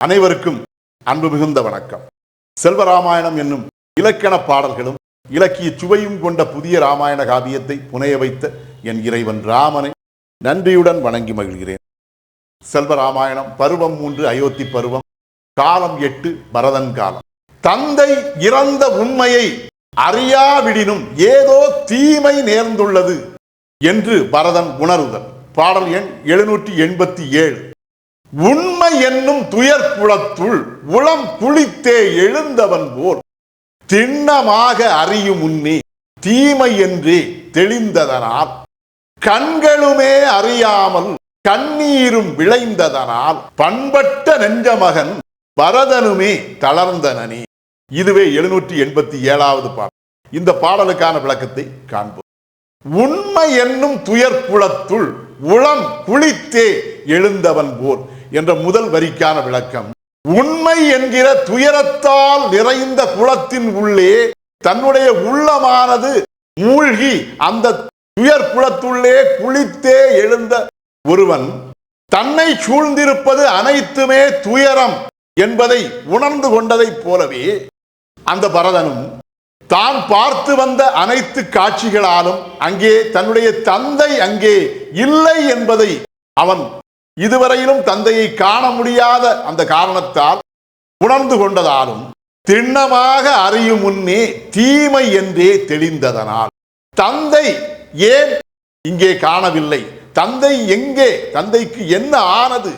அனைவருக்கும் அன்பு மிகுந்த வணக்கம். செல்வராமாயணம் என்னும் இலக்கண பாடல்களும் இலக்கிய சுவையும் கொண்ட புதிய ராமாயண காவியத்தை புனைய வைத்த என் இறைவன் ராமனை நன்றியுடன் வணங்கி மகிழ்கிறேன். செல்வராமாயணம் பருவம் மூன்று அயோத்தி பருவம் காலம் எட்டு பரதன் காலம். தந்தை இறந்த உண்மையை அறியாவிடினும் ஏதோ தீமை நேர்ந்துள்ளது என்று பரதன் உணருதல். பாடல் எண் எழுநூற்றி எண்பத்தி ஏழு. உண்மை என்னும் துயர் குளத்துள் உளம் குளித்தே எழுந்தவன் போல் திண்ணமாக அறியும் உன்னே தீமை என்றே தெளிந்ததனால். கண்களுமே அறியாமல் கண்ணீரும் விளைந்ததனால். பண்பட்ட நெஞ்சமகன் பரதனுமே தளர்ந்தனனே இதுவே எழுநூற்றி எண்பத்தி ஏழாவது பாடல். இந்த பாடலுக்கான விளக்கத்தை காண்போம். உண்மை என்னும் துயர் குளத்துள் உளம் குளித்தே எழுந்தவன் போல் என்ற முதல் வரிக்கான விளக்கம். உண்மை என்கிற துயரத்தால் நிறைந்த குளத்தின் உள்ளே தன்னுடைய உள்ளமானது மூழ்கி அந்த துயர் குளத்துள்ளே குளித்தே எழுந்த ஒருவன் தன்னை சூழ்ந்திருப்பது அனைத்துமே துயரம் என்பதை உணர்ந்து கொண்டதைப் போலவே அந்த பரதனும் தான் பார்த்து வந்த அனைத்து காட்சிகளாலும் அங்கே தன்னுடைய தந்தை அங்கே இல்லை என்பதை அவன் இதுவரையிலும் தந்தையை காண முடியாத அந்த காரணத்தால் உணர்ந்து கொண்டதாலும் திண்ணமாக அறியும் முன்னே தீமை என்றே தெளிந்ததனால் தந்தை ஏன் இங்கே காணவில்லை? தந்தை எங்கே? தந்தைக்கு என்ன ஆனது?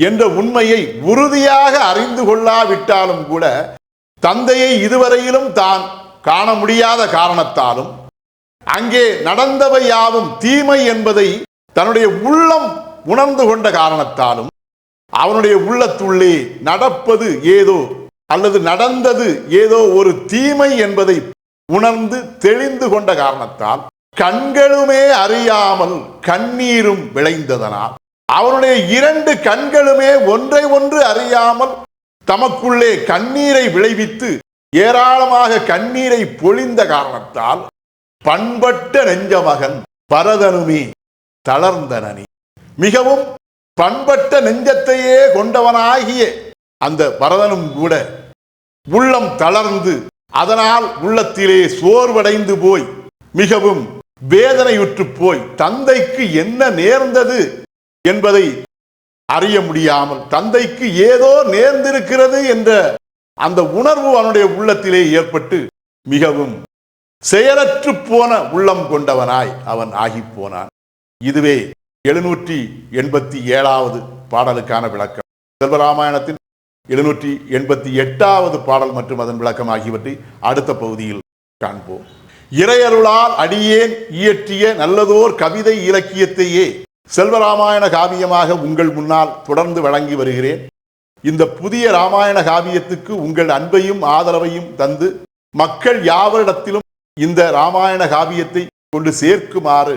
என்ற உண்மையை உறுதியாக அறிந்து கொள்ளாவிட்டாலும் கூட தந்தையை இதுவரையிலும் தான் காண முடியாத காரணத்தாலும் அங்கே நடந்தவை யாவும் தீமை என்பதை தன்னுடைய உள்ளம் உணர்ந்து கொண்ட காரணத்தாலும் அவனுடைய உள்ளத்துள்ளே நடப்பது ஏதோ அல்லது நடந்தது ஏதோ ஒரு தீமை என்பதை உணர்ந்து தெளிந்து கொண்ட காரணத்தால் கண்களுமே அறியாமல் கண்ணீரும் விளைந்ததனால் அவனுடைய இரண்டு கண்களுமே ஒன்றை ஒன்று அறியாமல் தமக்குள்ளே கண்ணீரை விளைவித்து ஏராளமாக கண்ணீரை பொழிந்த காரணத்தால் பண்பட்ட நெஞ்ச மகன் பரதனுமே தளர்ந்தனனி. மிகவும் பண்பட்ட நெஞ்சத்தையே கொண்டவனாகிய அந்த பரதனும் கூட உள்ளம் தளர்ந்து அதனால் உள்ளத்திலே சோர்வடைந்து போய் மிகவும் வேதனையுற்று போய் தந்தைக்கு என்ன நேர்ந்தது என்பதை அறிய முடியாமல் தந்தைக்கு ஏதோ நேர்ந்திருக்கிறது என்ற அந்த உணர்வு அவனுடைய உள்ளத்திலே ஏற்பட்டு மிகவும் செயலற்று போன உள்ளம் கொண்டவனாய் அவன் ஆகிப் போனான். இதுவே எழுநூற்றி எண்பத்தி ஏழாவது பாடலுக்கான விளக்கம். செல்வராமாயணத்தின் எழுநூற்றி எண்பத்தி எட்டாவது பாடல் மற்றும் அதன் விளக்கம் ஆகியவற்றை அடுத்த பகுதியில் காண்போம். இறையருளால் அடியேன் இயற்றிய நல்லதோர் கவிதை இலக்கியத்தையே செல்வராமாயண காவியமாக உங்கள் முன்னால் தொடர்ந்து வழங்கி வருகிறேன். இந்த புதிய ராமாயண காவியத்துக்கு உங்கள் அன்பையும் ஆதரவையும் தந்து மக்கள் யாவரிடத்திலும் இந்த ராமாயண காவியத்தை கொண்டு சேர்க்குமாறு